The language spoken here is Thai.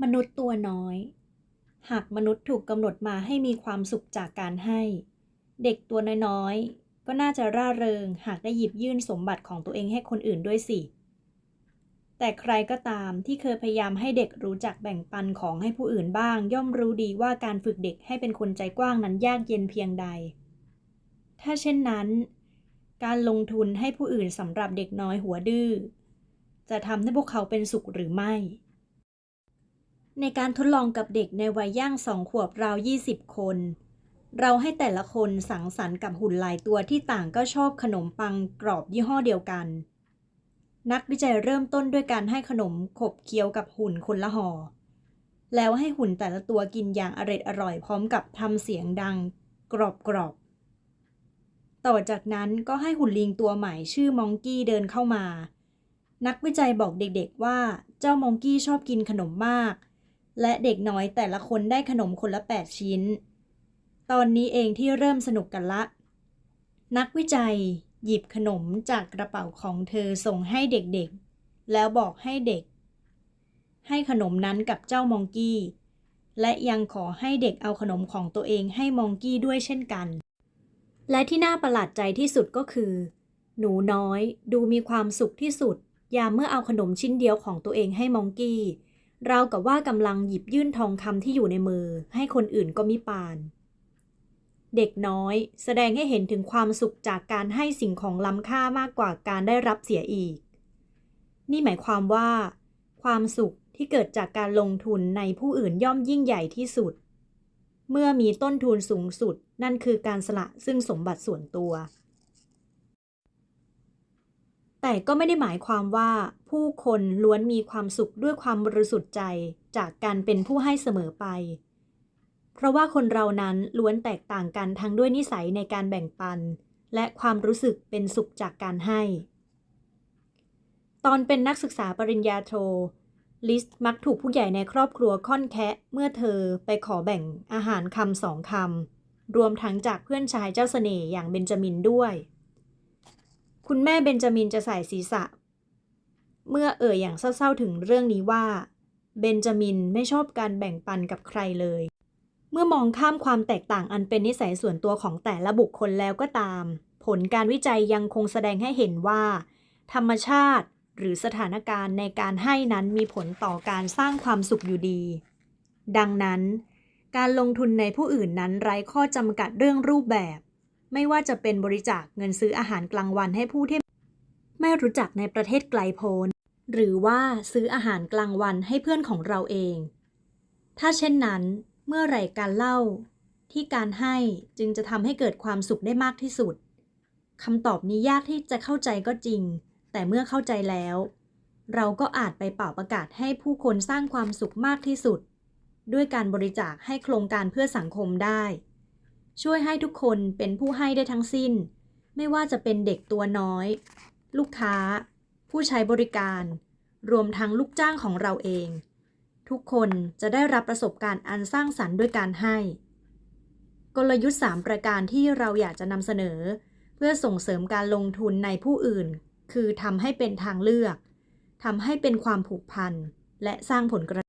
มนุษย์ตัวน้อย หากมนุษย์ถูกกำหนดมาให้มีความสุขจากการให้ เด็กตัวน้อยๆ ก็น่าจะร่าเริงหากได้หยิบยื่นสมบัติของตัวเองให้คนอื่นด้วยสิ แต่ใครก็ตามที่เคยพยายามให้เด็กรู้จักแบ่งปันของให้ผู้อื่นบ้าง ย่อมรู้ดีว่าการฝึกเด็กให้เป็นคนใจกว้างนั้นยากเย็นเพียงใด ถ้าเช่นนั้น การลงทุนให้ผู้อื่นสำหรับเด็กน้อยหัวดื้อจะทำให้พวกเขาเป็นสุขหรือไม่ ในการทดลองกับเด็กในวัยย่างสองขวบราว 20 คน เราให้แต่ละคนสังสรรค์กับหุ่นหลายตัวที่ต่างก็ชอบขนมปังกรอบยี่ห้อเดียวกัน นักวิจัยเริ่มต้นด้วยการให้ขนมขบเคี้ยวกับหุ่นคนละห่อ แล้วให้หุ่นแต่ละตัวกินอย่างอร็ดอร่อยพร้อมกับทำเสียงดังกรอบกรอบต่อจากนั้นก็ให้หุ่นลิงตัวใหม่ชื่อมองกี้เดินเข้ามา นักวิจัยบอกเด็กๆว่าเจ้ามองกี้ชอบกินขนมมาก และเด็กน้อยแต่ละคนได้ขนมคนละ 8 ชิ้น ตอนนี้เองที่เริ่มสนุกกันละ นักวิจัยหยิบขนมจากกระเป๋าของเธอส่งให้เด็กๆ แล้วบอกให้เด็ก ให้ขนมนั้นกับเจ้ามองกี้ และยังขอให้เด็กเอาขนมของตัวเองให้มองกี้ด้วยเช่นกัน และที่น่าประหลาดใจที่สุดก็คือ หนูน้อยดูมีความสุขที่สุด ยามเมื่อเอาขนมชิ้นเดียวของตัวเองให้มองกี้ ราวกับว่ากำลังหยิบยื่นทองคำที่อยู่ในมือ ให้คนอื่นก็มิปาน เด็กน้อยแสดงให้เห็นถึงความสุขจากการให้สิ่งของล้ำค่ามากกว่าการได้รับเสียอีก นี่หมายความว่า ความสุขที่เกิดจากการลงทุนในผู้อื่นย่อมยิ่งใหญ่ที่สุด เมื่อมีต้นทุนสูงสุดนั่นคือการสละซึ่งสมบัติส่วนตัว แต่ก็ไม่ได้หมายความว่าผู้คนล้วนมีความสุขด้วยความบริสุทธิ์ใจจากการเป็นผู้ให้เสมอไป เพราะว่าคนเรานั้นล้วนแตกต่างกันทั้งด้วยนิสัยในการแบ่งปัน และความรู้สึกเป็นสุขจากการให้ ตอนเป็นนักศึกษาปริญญาโท ลิสมักถูกผู้ใหญ่ในครอบครัวค่อนแคะเมื่อเธอไปขอแบ่งอาหารคำสองคำรวมทั้งจากเพื่อนชายเจ้าเสน่ห์อย่างเบนจามินด้วย คุณแม่เบนจามินจะใส่ศีรษะ เมื่อเอ่ยอย่างเศร้าๆถึงเรื่องนี้ว่า เบนจามินไม่ชอบการแบ่งปันกับใครเลย เมื่อมองข้ามความแตกต่างอันเป็นนิสัยส่วนตัวของแต่ละบุคคลแล้วก็ตาม ผลการวิจัยยังคงแสดงให้เห็นว่า ธรรมชาติหรือสถานการณ์ในการให้นั้นมีผลต่อการสร้างความสุขอยู่ดี ดังนั้น การลงทุนในผู้อื่นนั้นไร้ข้อจำกัดเรื่องรูปแบบ ไม่ว่าจะเป็นบริจาคเงินซื้ออาหารกลางวันให้ผู้ที่ไม่รู้จักในประเทศไกลโพ้น หรือว่าซื้ออาหารกลางวันให้เพื่อนของเราเอง ถ้าเช่นนั้น เมื่อไหร่การเล่า ที่การให้จึงจะทำให้เกิดความสุขได้มากที่สุดคำตอบนี้ยากที่จะเข้าใจก็จริง แต่เมื่อเข้าใจแล้ว เราก็อาจไปเป่าประกาศให้ผู้คนสร้างความสุขมากที่สุด ด้วยการบริจาคให้โครงการเพื่อสังคมได้ ช่วยให้ทุกคนเป็นผู้ให้ได้ทั้งสิ้น ไม่ว่าจะเป็นเด็กตัวน้อย ลูกค้า ผู้ใช้บริการ รวมทั้งลูกจ้างของเราเอง ทุกคนจะได้รับประสบการณ์อันสร้างสรรค์ด้วยการให้ กลยุทธ์ 3 ประการที่เราอยากจะนำเสนอ เพื่อส่งเสริมการลงทุนในผู้อื่น คือทำให้เป็นทางเลือกทำให้เป็นความผูกพันและสร้างผลกระ